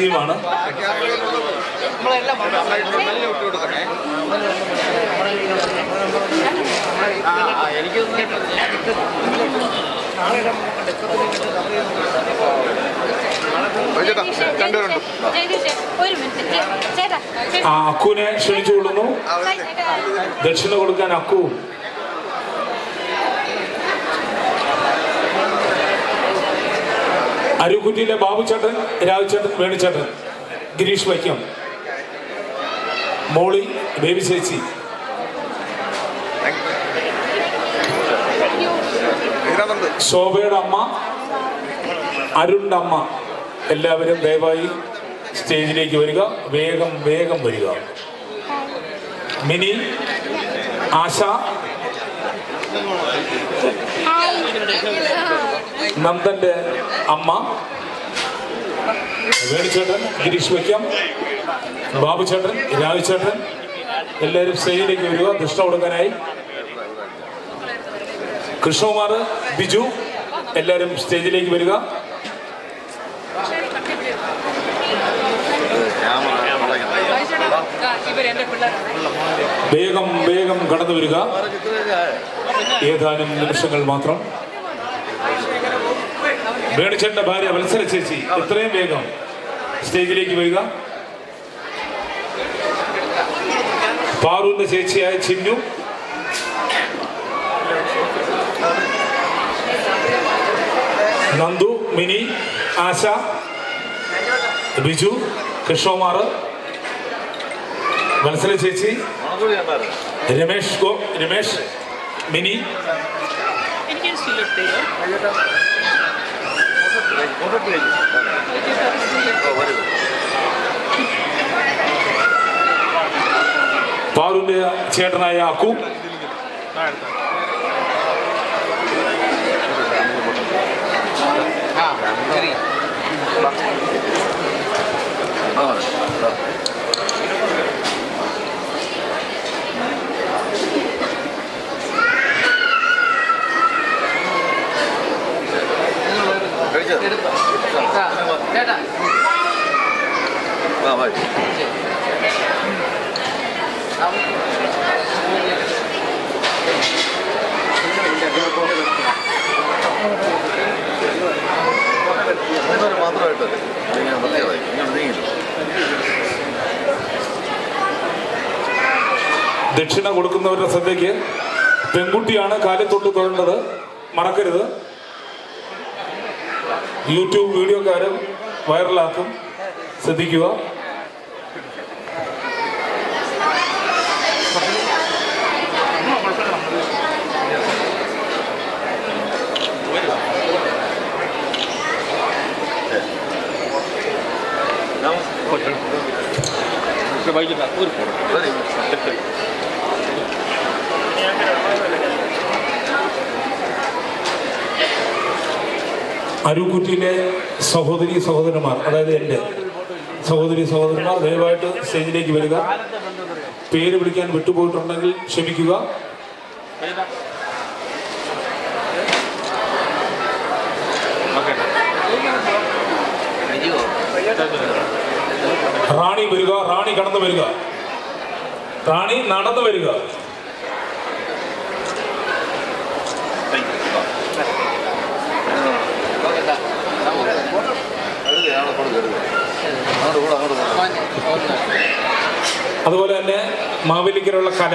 ടീമാണ്. അക്കുവിനെ ക്ഷണിച്ചു കൊള്ളുന്നു ദക്ഷിണ കൊടുക്കാൻ അക്കു. അരുക്കുറ്റിയിലെ ബാബുചേട്ടൻ രാജുചേട്ടൻ വേണുചേട്ടൻ ഗിരീഷ് വൈക്കം. മോളി ബേബി ചേച്ചി. ശോഭയുടെ അമ്മ അരുണിന്റെ അമ്മ എല്ലാവരും ദയവായി സ്റ്റേജിലേക്ക് വരിക. വേഗം വേഗം വരിക. മിനി ആശ നന്ദന്റെ അമ്മ. വേണുചേട്ടൻ ഗിരീഷ് വയ്ക്കാം ബാബുചേട്ടൻ രാജുചേട്ടൻ എല്ലാവരും സ്റ്റേജിലേക്ക് വരിക ദൃഷ്ട കൊടുക്കാനായി കൃഷ്ണകുമാർ ബിജു എല്ലാവരും സ്റ്റേജിലേക്ക് വരിക. വേഗം വേഗം കടന്നു വരിക. ഏതാനും നിമിഷങ്ങൾ മാത്രം. വേണിച്ചേട്ടന്റെ ഭാര്യ വത്സര ചേച്ചി എത്രയും വേഗം സ്റ്റേജിലേക്ക് വരിക. പാറുവിന്റെ ചേച്ചിയായ ചിന്നു. നന്ദു മിനി ആശ ബിജു കൃഷ്ണകുമാർ വത്സല ചേച്ചി രമേഷ് ഗോ രമേഷ് മിനി? പാറുവിന്റെ ചേട്ടനായ അക്കു. ചേട്ടാ മാത്രമായിട്ട് ഇങ്ങനെ പ്രത്യേകമായി ഇങ്ങനെ നീങ്ങില്ല ദക്ഷിണ കൊടുക്കുന്നവരുടെ ശ്രദ്ധയ്ക്ക് പെൺകുട്ടിയാണ് കാലിൽ തൊട്ട് തൊഴേണ്ടത്. മറക്കരുത്. യൂട്യൂബ് വീഡിയോക്കാരും വൈറലാക്കും. ശ്രദ്ധിക്കുക. അരുക്കുറ്റിയിലെ സഹോദരി സഹോദരന്മാർ അതായത് എന്റെ സഹോദരി സഹോദരന്മാർ ദയവായിട്ട് സ്റ്റേജിലേക്ക് വരിക. പേര് വിളിക്കാൻ വിട്ടുപോയിട്ടുണ്ടെങ്കിൽ ക്ഷമിക്കുക. റാണി വരിക റാണി കടന്നു വരിക. റാണി നടന്നു വരിക അങ്ങോട്ട് കൂടെ അങ്ങോട്ട് കൂടെ അതുപോലെ തന്നെ മാവേലിക്കലുള്ള കല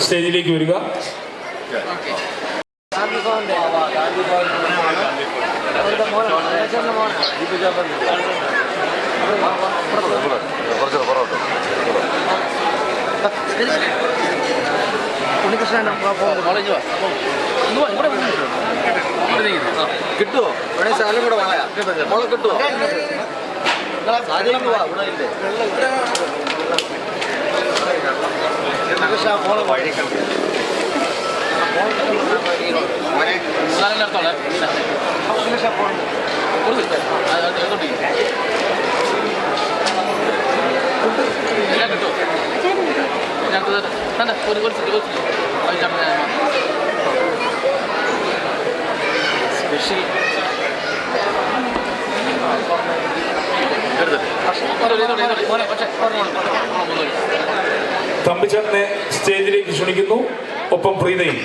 സ്റ്റേജിലേക്ക് വരിക ഉണ്ണികൃഷ്ണൻ കിട്ടുമോ വേണേ സാധനം കൂടെ വാങ്ങാ കിട്ടുമോ സാധനം വാ ഇവിടെ ഇല്ലേ മോളെ വഴി എടുത്തോളെ എല്ലാം കിട്ടുമോ ഞങ്ങൾക്ക് തന്നെ ഒരു കുറച്ച് കുറച്ച് സ്പെഷ്യൽ തമ്പിച്ചേട്ടനെ സ്റ്റേജിലേക്ക് ക്ഷണിക്കുന്നു. ഒപ്പം പ്രീതയും.